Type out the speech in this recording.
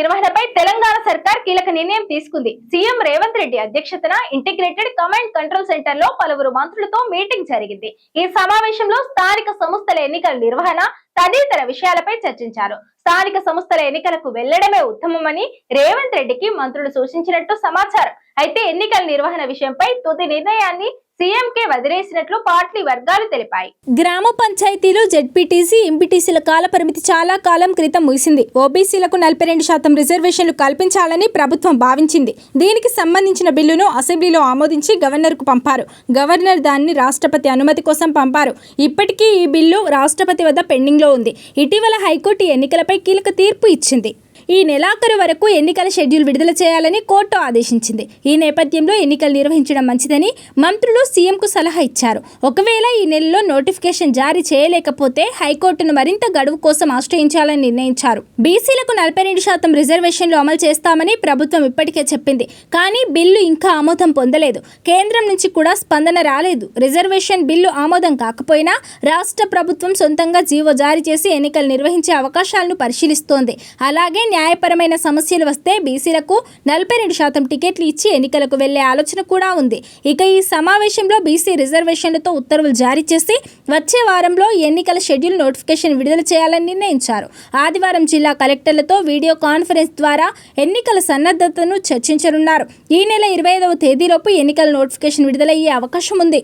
నిర్వహణపై తెలంగాణ సర్కార్ కీలక నిర్ణయం తీసుకుంది. సీఎం రేవంత్ రెడ్డి అధ్యక్షతన ఇంటిగ్రేటెడ్ కమాండ్ కంట్రోల్ సెంటర్లో పలువురు మంత్రులతో మీటింగ్ జరిగింది. ఈ సమావేశంలో స్థానిక సంస్థల ఎన్నికల నిర్వహణ తదితర విషయాలపై చర్చించారు. స్థానిక సంస్థల ఎన్నికలకు వెళ్ళడమే ఉత్తమమని రేవంత్ రెడ్డికి మంత్రులు సూచించినట్టు సమాచారం. అయితే ఎన్నికల నిర్వహణ విషయంపై తుది నిర్ణయాన్ని సీఎంకే వదిలేసినట్లు పార్టీ వర్గాలు తెలిపాయి. గ్రామ పంచాయతీలు జెడ్పీటీసీ ఎంపీటీసీల కాల పరిమితి చాలా కాలం క్రితం ముగిసింది. ఓబీసీలకు నలభై రెండు శాతం రిజర్వేషన్లు కల్పించాలని ప్రభుత్వం భావించింది. దీనికి సంబంధించిన బిల్లును అసెంబ్లీలో ఆమోదించి గవర్నర్కు పంపారు. గవర్నర్ దాన్ని రాష్ట్రపతి అనుమతి కోసం పంపారు. ఇప్పటికీ ఈ బిల్లు రాష్ట్రపతి వద్ద పెండింగ్లో ఉంది. ఇటీవల హైకోర్టు ఈ ఎన్నికలపై కీలక తీర్పు ఇచ్చింది. ఈ నెలాఖరు వరకు ఎన్నికల షెడ్యూల్ విడుదల చేయాలని కోర్టు ఆదేశించింది. ఈ నేపథ్యంలో ఎన్నికలు నిర్వహించడం మంచిదని మంత్రులు సీఎంకు సలహా ఇచ్చారు. ఒకవేళ ఈ నెలలో నోటిఫికేషన్ జారీ చేయలేకపోతే హైకోర్టును మరింత గడువు కోసం ఆశ్రయించాలని నిర్ణయించారు. బీసీలకు నలభై రెండు శాతం రిజర్వేషన్లు అమలు చేస్తామని ప్రభుత్వం ఇప్పటికే చెప్పింది. కానీ బిల్లు ఇంకా ఆమోదం పొందలేదు. కేంద్రం నుంచి కూడా స్పందన రాలేదు. రిజర్వేషన్ బిల్లు ఆమోదం కాకపోయినా రాష్ట్ర ప్రభుత్వం సొంతంగా జీవో జారీ చేసి ఎన్నికలు నిర్వహించే అవకాశాలను పరిశీలిస్తోంది. అలాగే న్యాయపరమైన సమస్యలు వస్తే బీసీలకు నలభై రెండు శాతం టికెట్లు ఇచ్చి ఎన్నికలకు వెళ్ళే ఆలోచన కూడా ఉంది. ఇక ఈ సమావేశంలో బీసీ రిజర్వేషన్లతో ఉత్తర్వులు జారీ చేసి వచ్చే వారంలో ఎన్నికల షెడ్యూల్ నోటిఫికేషన్ విడుదల చేయాలని నిర్ణయించారు. ఆదివారం జిల్లా కలెక్టర్లతో వీడియో కాన్ఫరెన్స్ ద్వారా ఎన్నికల సన్నద్ధతను చర్చించనున్నారు. ఈ నెల ఇరవై ఐదవ తేదీలోపు ఎన్నికల నోటిఫికేషన్ విడుదలయ్యే అవకాశం ఉంది.